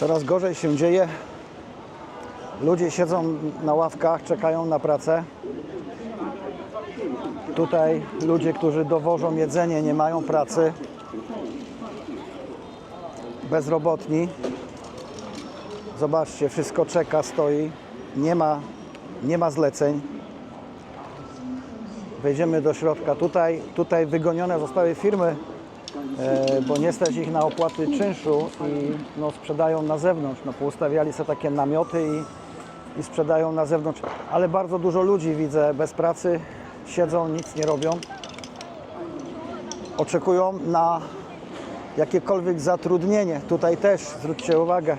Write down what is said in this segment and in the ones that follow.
Coraz gorzej się dzieje. Ludzie siedzą na ławkach, czekają na pracę. Tutaj ludzie, którzy dowożą jedzenie, nie mają pracy. Bezrobotni. Zobaczcie, wszystko czeka, stoi. Nie ma, nie ma zleceń. Wejdziemy do środka. Tutaj, tutaj wygonione zostały firmy, bo nie stać ich na opłaty czynszu i no, sprzedają na zewnątrz. No, poustawiali sobie takie namioty i, i sprzedają na zewnątrz. Ale bardzo dużo ludzi widzę bez pracy, siedzą, nic nie robią. Oczekują na jakiekolwiek zatrudnienie. Tutaj też zwróćcie uwagę.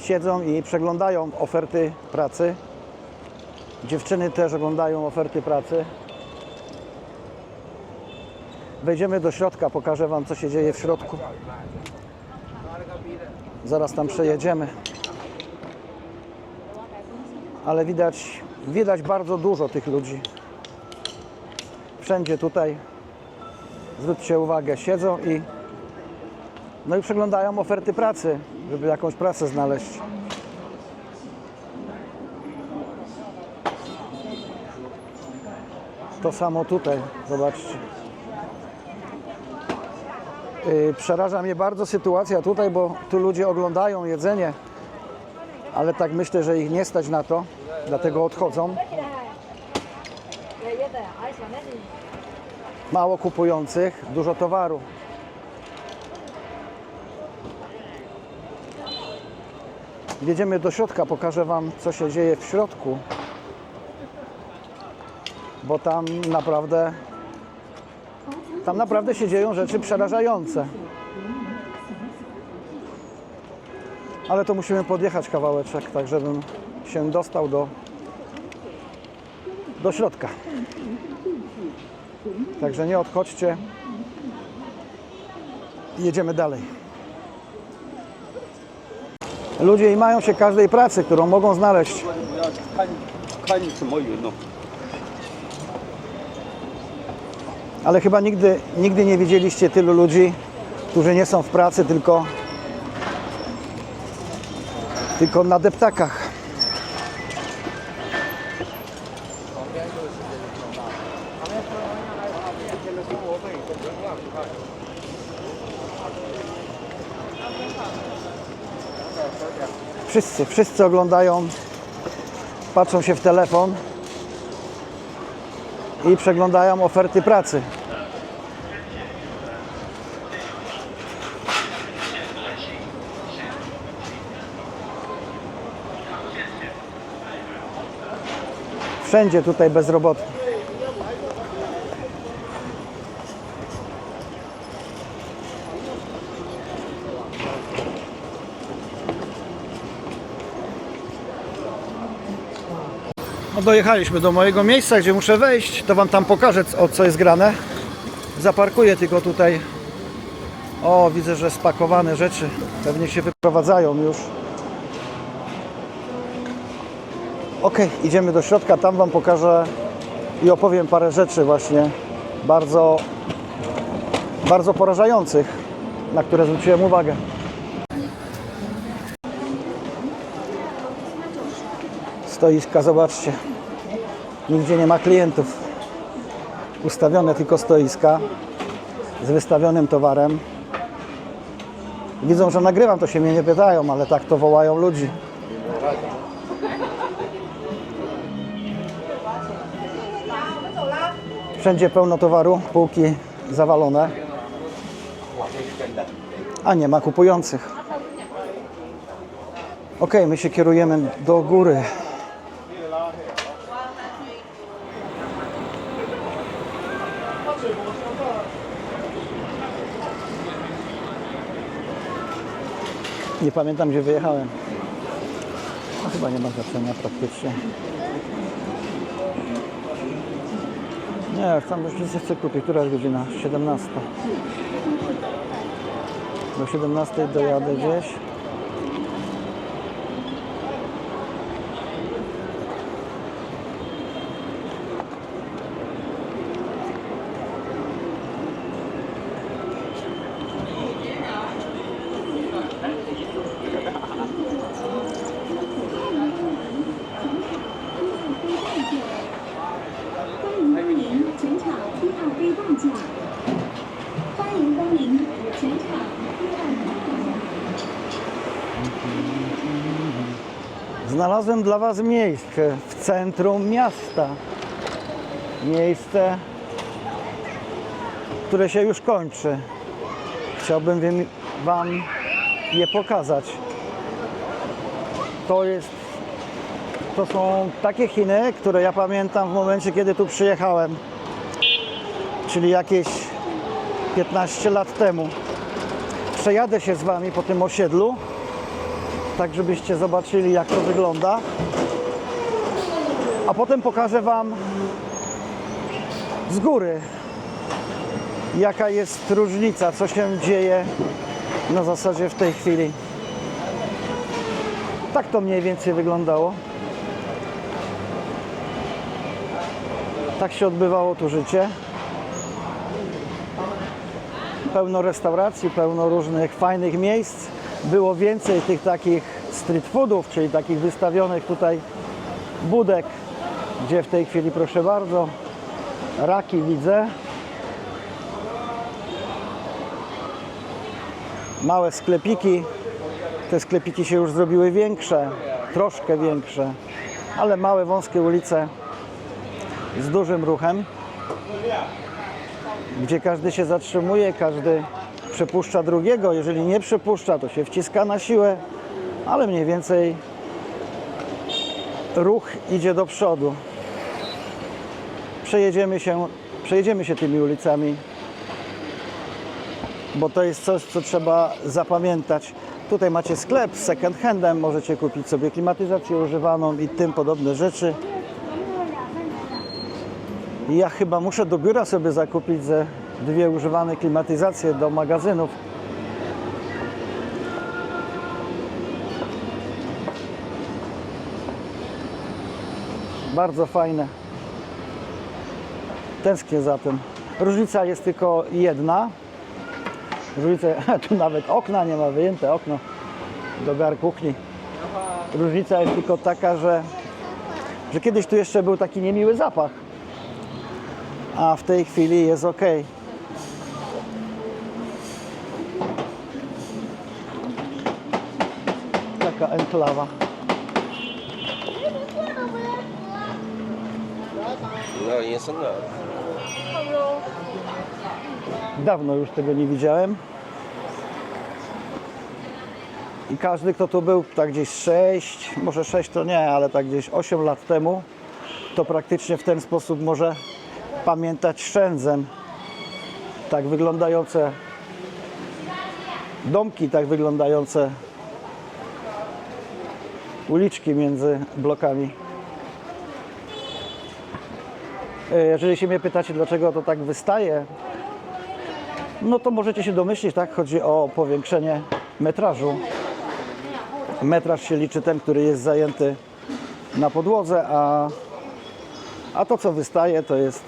Siedzą i przeglądają oferty pracy. Dziewczyny też oglądają oferty pracy. Wejdziemy do środka, pokażę Wam, co się dzieje w środku. Zaraz tam przejedziemy. Ale widać, widać bardzo dużo tych ludzi. Wszędzie tutaj, zwróćcie uwagę, siedzą i no i przeglądają oferty pracy, żeby jakąś pracę znaleźć. To samo tutaj, zobaczcie. Yy, Przeraża mnie bardzo sytuacja tutaj, bo tu ludzie oglądają jedzenie, ale tak myślę, że ich nie stać na to, dlatego odchodzą. Mało kupujących, dużo towaru. Wjedziemy do środka, pokażę Wam, co się dzieje w środku, bo tam naprawdę, tam naprawdę się dzieją rzeczy przerażające. Ale to musimy podjechać kawałeczek, tak żebym się dostał do, do środka. Także nie odchodźcie. Jedziemy dalej. Ludzie i mają się każdej pracy, którą mogą znaleźć. Ale chyba nigdy, nigdy nie widzieliście tylu ludzi, którzy nie są w pracy, tylko, tylko na deptakach. Wszyscy, wszyscy oglądają, patrzą się w telefon i przeglądają oferty pracy. Wszędzie tutaj bezrobotni. Dojechaliśmy do mojego miejsca, gdzie muszę wejść. To Wam tam pokażę, o co jest grane. Zaparkuję tylko tutaj. O, widzę, że spakowane rzeczy pewnie się wyprowadzają już. Ok, idziemy do środka, tam Wam pokażę i opowiem parę rzeczy właśnie bardzo, bardzo porażających, na które zwróciłem uwagę. Stoiska, zobaczcie. Nigdzie nie ma klientów. Ustawione tylko stoiska z wystawionym towarem. Widzą, że nagrywam, to się mnie nie pytają, ale tak to wołają ludzi. Wszędzie pełno towaru, półki zawalone, a nie ma kupujących. Ok, my się kierujemy do góry. Nie pamiętam gdzie wyjechałem. No, chyba nie ma znaczenia praktycznie. Nie, tam już nic nie chcę kupić. Która jest godzina? 17. Do 17 dojadę gdzieś. Znalazłem dla Was miejsce w centrum miasta. Miejsce, które się już kończy. Chciałbym wam- je pokazać. To jest to są takie Chiny, które ja pamiętam w momencie, kiedy tu przyjechałem, czyli jakieś 15 lat temu. Przejadę się z Wami po tym osiedlu, tak żebyście zobaczyli, jak to wygląda. A potem pokażę Wam z góry, jaka jest różnica, co się dzieje na zasadzie w tej chwili. Tak to mniej więcej wyglądało. Tak się odbywało tu życie. Pełno restauracji, pełno różnych fajnych miejsc. Było więcej tych takich street foodów, czyli takich wystawionych tutaj budek, gdzie w tej chwili, proszę bardzo, raki widzę. Małe sklepiki. Te sklepiki się już zrobiły większe, troszkę większe, ale małe, wąskie ulice z dużym ruchem, gdzie każdy się zatrzymuje, każdy przepuszcza drugiego. Jeżeli nie przepuszcza, to się wciska na siłę, ale mniej więcej ruch idzie do przodu. Przejedziemy się, przejedziemy się tymi ulicami, bo to jest coś, co trzeba zapamiętać. Tutaj macie sklep z second handem, możecie kupić sobie klimatyzację używaną i tym podobne rzeczy. Ja chyba muszę do biura sobie zakupić ze dwie używane klimatyzacje do magazynów. Bardzo fajne. Tęsknię za tym. Różnica jest tylko jedna. Różnica, tu nawet okna nie ma, wyjęte okno do gar kuchni. Różnica jest tylko taka, że, że kiedyś tu jeszcze był taki niemiły zapach a w tej chwili jest ok. taka enklawa. No, jest on Dawno już tego nie widziałem. I każdy, kto tu był, tak gdzieś 6, może 6 to nie, ale tak gdzieś 8 lat temu, to praktycznie w ten sposób może pamiętać Shenzhen. Tak wyglądające domki, tak wyglądające uliczki między blokami. E, Jeżeli się mnie pytacie, dlaczego to tak wystaje, no to możecie się domyślić, tak? Chodzi o powiększenie metrażu. Metraż się liczy ten, który jest zajęty na podłodze, a, a to, co wystaje, to jest,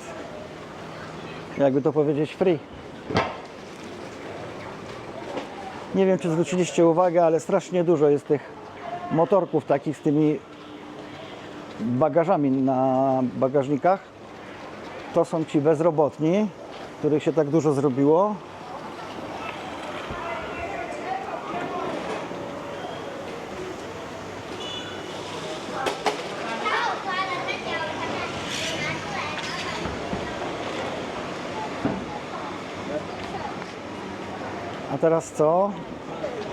jakby to powiedzieć, free. Nie wiem, czy zwróciliście uwagę, ale strasznie dużo jest tych motorków takich z tymi bagażami na bagażnikach. To są ci bezrobotni, których się tak dużo zrobiło. A teraz co?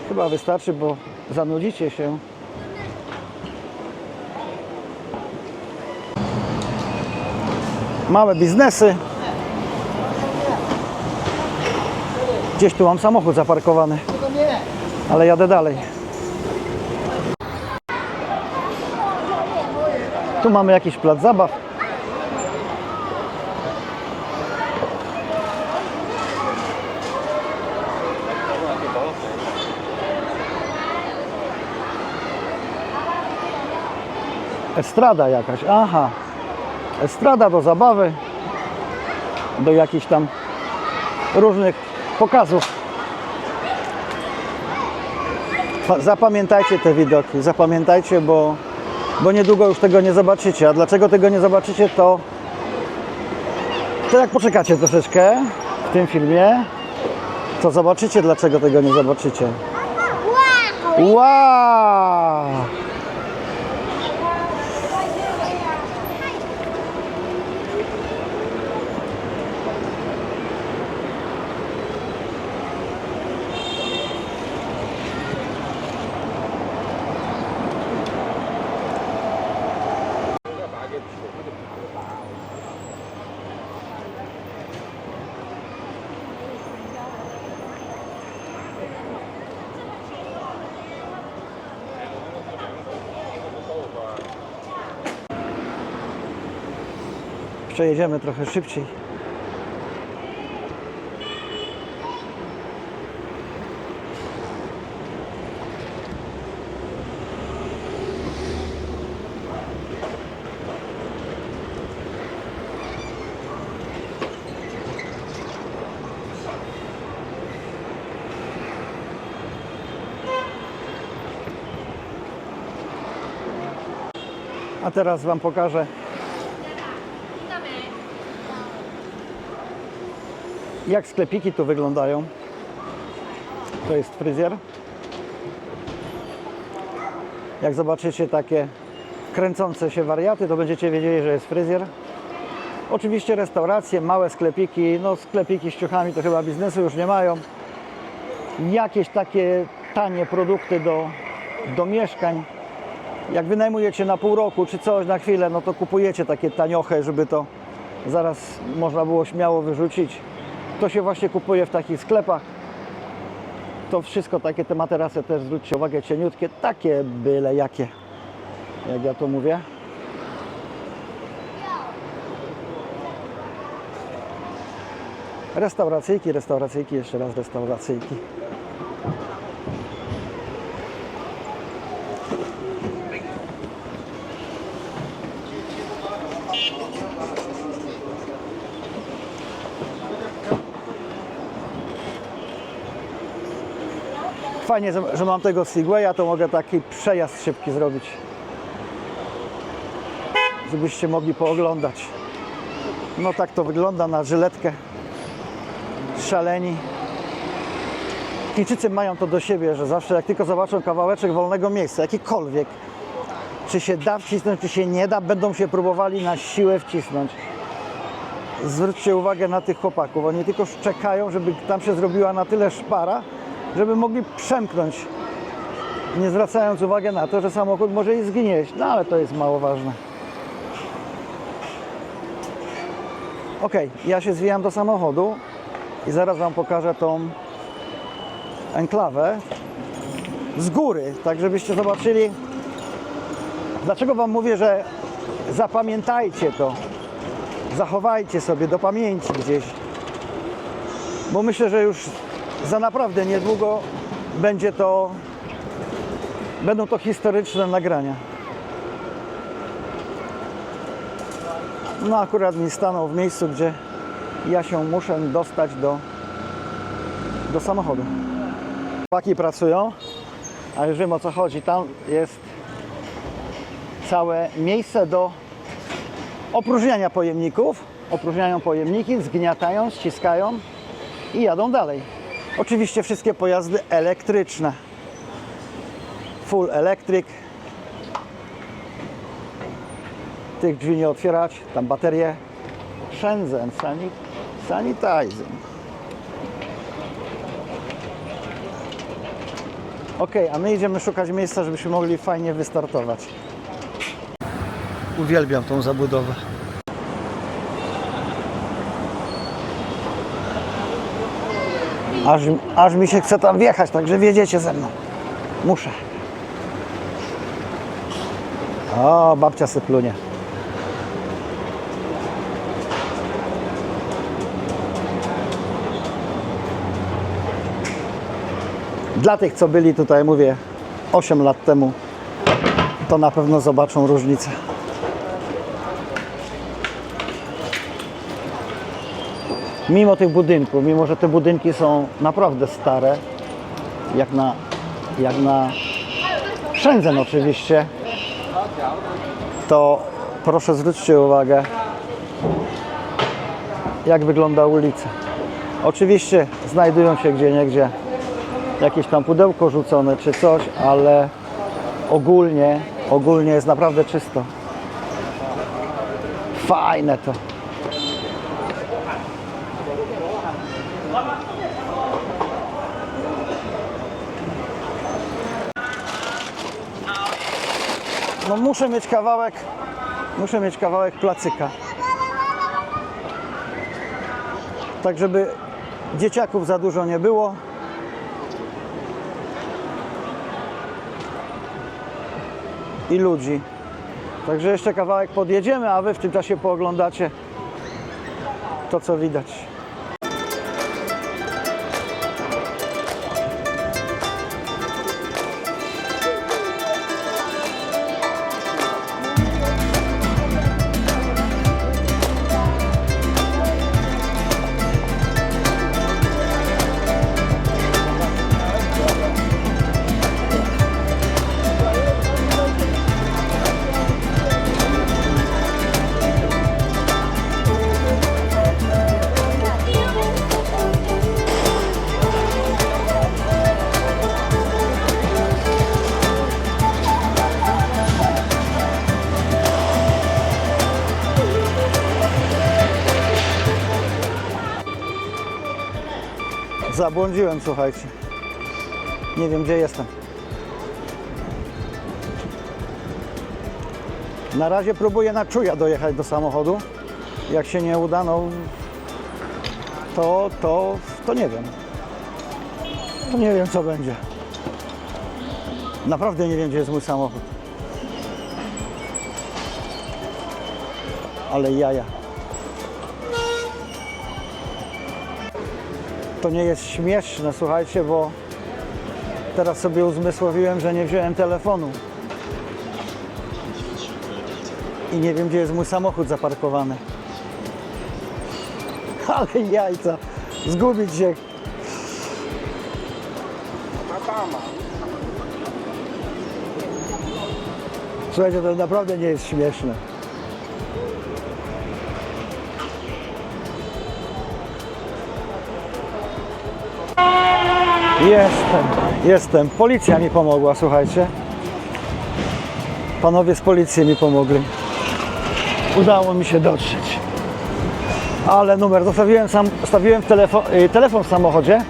Chyba wystarczy, bo zanudzicie się. Małe biznesy. Gdzieś tu mam samochód zaparkowany, ale jadę dalej. Tu mamy jakiś plac zabaw. Estrada jakaś, aha. Estrada do zabawy, do jakichś tam różnych pokazów. Zapamiętajcie te widoki, zapamiętajcie, bo, bo niedługo już tego nie zobaczycie. A dlaczego tego nie zobaczycie, to, to jak poczekacie troszeczkę w tym filmie, to zobaczycie, dlaczego tego nie zobaczycie. Wow! Przejedziemy trochę szybciej. A teraz Wam pokażę jak sklepiki tu wyglądają. To jest fryzjer. Jak zobaczycie takie kręcące się wariaty, to będziecie wiedzieli, że jest fryzjer. Oczywiście restauracje, małe sklepiki, no sklepiki z ciuchami to chyba biznesu już nie mają. Jakieś takie tanie produkty do, do mieszkań. Jak wynajmujecie na pół roku czy coś na chwilę, no to kupujecie takie tanioche, żeby to zaraz można było śmiało wyrzucić. To się właśnie kupuje w takich sklepach. To wszystko takie te materasy też zwróćcie uwagę, cieniutkie, takie byle jakie, jak ja to mówię. Restauracyjki, restauracyjki, jeszcze raz restauracyjki. Fajnie, że- że mam tego Segwaya, to mogę taki przejazd szybki zrobić. Żebyście mogli pooglądać. No tak to wygląda na żyletkę. Szaleni. Chińczycy mają to do siebie, że zawsze jak tylko zobaczą kawałeczek wolnego miejsca, jakikolwiek, czy się da wcisnąć, czy się nie da, będą się próbowali na siłę wcisnąć. Zwróćcie uwagę na tych chłopaków. Oni tylko czekają, żeby tam się zrobiła na tyle szpara, żeby mogli przemknąć, nie zwracając uwagi na to, że samochód może i zgnieść. No ale to jest mało ważne. Ok, ja się zwijam do samochodu i zaraz Wam pokażę tą enklawę z góry, tak żebyście zobaczyli. Dlaczego Wam mówię, że zapamiętajcie to, zachowajcie sobie do pamięci gdzieś, bo myślę, że już za naprawdę niedługo będzie to, będą to historyczne nagrania. No akurat mi stanął w miejscu, gdzie ja się muszę dostać do, do samochodu. Chłopaki pracują, a już wiem o co chodzi. Tam jest całe miejsce do opróżniania pojemników. Opróżniają pojemniki, zgniatają, ściskają i jadą dalej. Oczywiście wszystkie pojazdy elektryczne. Full electric. Tych drzwi nie otwierać, tam baterie. Shenzhen sanit Sanitizing. Ok, a my idziemy szukać miejsca, żebyśmy mogli fajnie wystartować. Uwielbiam tą zabudowę. Aż, aż mi się chce tam wjechać, także wiedziecie ze mną. Muszę. O, babcia syplunie. Dla tych, co byli tutaj, mówię, 8 lat temu, to na pewno zobaczą różnicę. Mimo tych budynków, mimo że te budynki są naprawdę stare, jak na, jak na Shenzhen oczywiście, to proszę zwróćcie uwagę, jak wygląda ulica. Oczywiście znajdują się gdzie niegdzie jakieś tam pudełko rzucone czy coś, ale ogólnie, ogólnie jest naprawdę czysto. Fajne to. No muszę mieć kawałek, muszę mieć kawałek placyka. Tak, żeby dzieciaków za dużo nie było. I ludzi. Także jeszcze kawałek podjedziemy, a wy w tym czasie pooglądacie to co widać. Zabłądziłem, słuchajcie. Nie wiem, gdzie jestem. Na razie próbuję na czuja dojechać do samochodu. Jak się nie uda, no to, to, to nie wiem. To nie wiem, co będzie. Naprawdę nie wiem, gdzie jest mój samochód. Ale jaja. To nie jest śmieszne, słuchajcie, bo teraz sobie uzmysłowiłem, że nie wziąłem telefonu. I nie wiem, gdzie jest mój samochód zaparkowany. Ale jajca, zgubić się. Słuchajcie, to naprawdę nie jest śmieszne. Jestem, jestem. Policja mi pomogła, słuchajcie. Panowie z policji mi pomogli. Udało mi się dotrzeć. Ale numer zostawiłem sam, telefon, y, telefon w samochodzie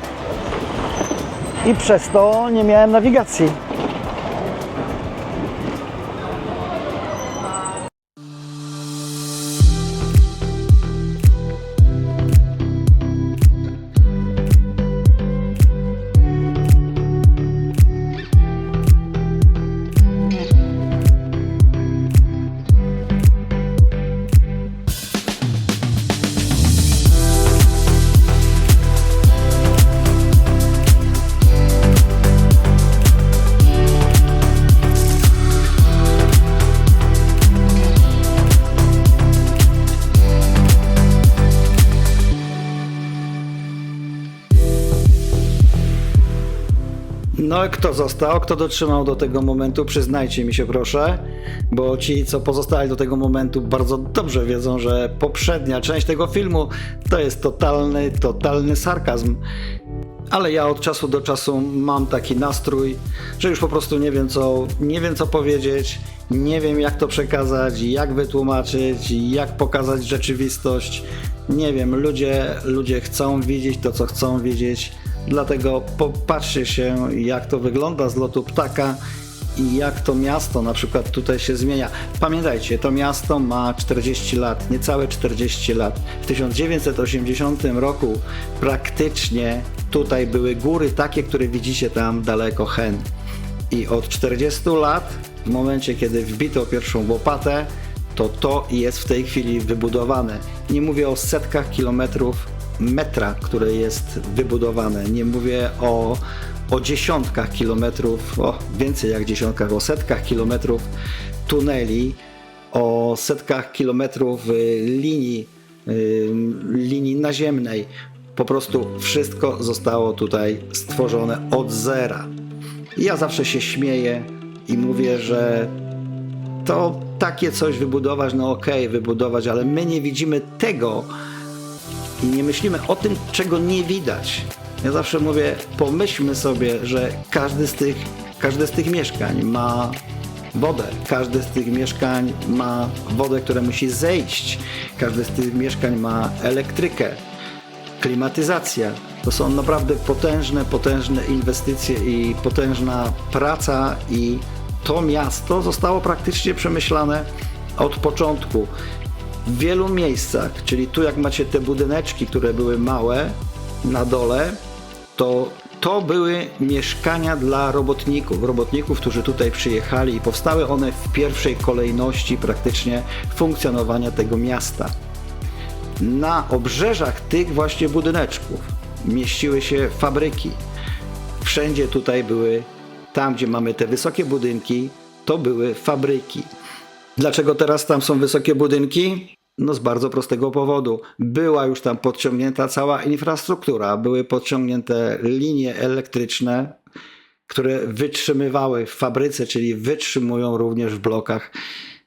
i przez to nie miałem nawigacji. Kto został, kto dotrzymał do tego momentu, przyznajcie mi się proszę, bo ci, co pozostali do tego momentu, bardzo dobrze wiedzą, że poprzednia część tego filmu to jest totalny, totalny sarkazm. Ale ja od czasu do czasu mam taki nastrój, że już po prostu nie wiem co, nie wiem co powiedzieć, nie wiem jak to przekazać, jak wytłumaczyć, jak pokazać rzeczywistość. Nie wiem, ludzie, ludzie chcą widzieć to, co chcą widzieć. Dlatego popatrzcie się, jak to wygląda z lotu ptaka i jak to miasto na przykład tutaj się zmienia. Pamiętajcie, to miasto ma 40 lat, niecałe 40 lat. W 1980 roku praktycznie tutaj były góry takie, które widzicie tam daleko hen. I od 40 lat, w momencie kiedy wbito pierwszą łopatę, to to jest w tej chwili wybudowane. Nie mówię o setkach kilometrów metra, które jest wybudowane. Nie mówię o, o dziesiątkach kilometrów, o więcej jak dziesiątkach, o setkach kilometrów tuneli, o setkach kilometrów y, linii, y, linii naziemnej. Po prostu wszystko zostało tutaj stworzone od zera. Ja zawsze się śmieję i mówię, że to takie coś wybudować, no okej, wybudować, ale my nie widzimy tego, i nie myślimy o tym, czego nie widać. Ja zawsze mówię, pomyślmy sobie, że każdy z tych, każde z tych mieszkań ma wodę, każde z tych mieszkań ma wodę, która musi zejść, każde z tych mieszkań ma elektrykę, klimatyzacja. To są naprawdę potężne, potężne inwestycje i potężna praca i to miasto zostało praktycznie przemyślane od początku w wielu miejscach, czyli tu jak macie te budyneczki, które były małe na dole, to to były mieszkania dla robotników, robotników, którzy tutaj przyjechali i powstały one w pierwszej kolejności praktycznie funkcjonowania tego miasta. Na obrzeżach tych właśnie budyneczków mieściły się fabryki. Wszędzie tutaj były, tam gdzie mamy te wysokie budynki, to były fabryki. Dlaczego teraz tam są wysokie budynki? No z bardzo prostego powodu. Była już tam podciągnięta cała infrastruktura, były podciągnięte linie elektryczne, które wytrzymywały w fabryce, czyli wytrzymują również w blokach.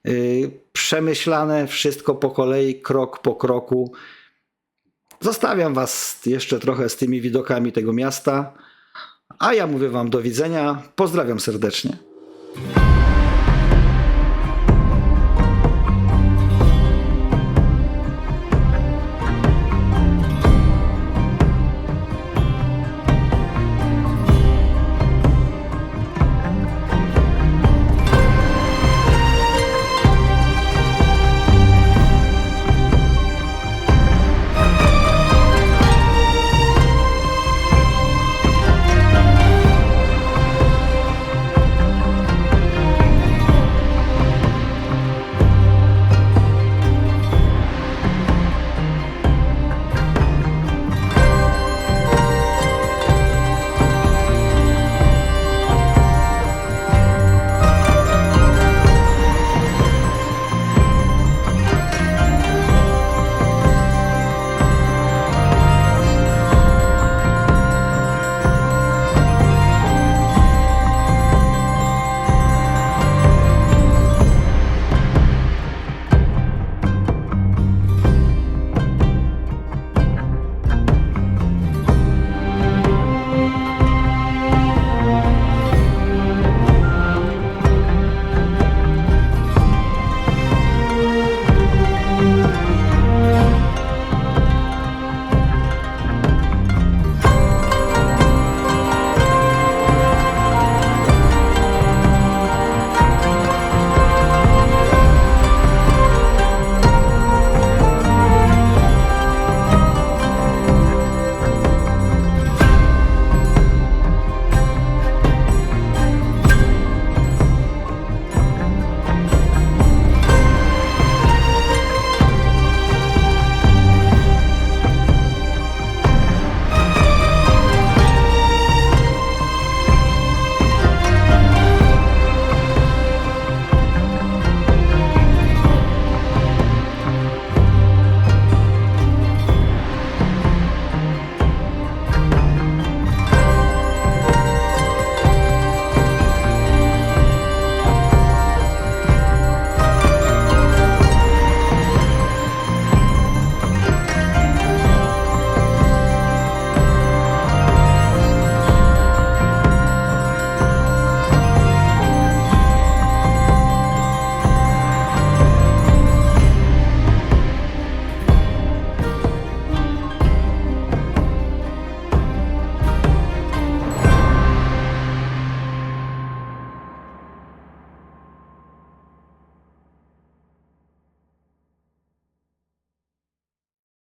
Yy, Przemyślane wszystko po kolei, krok po kroku. Zostawiam Was jeszcze trochę z tymi widokami tego miasta, a ja mówię Wam do widzenia. Pozdrawiam serdecznie.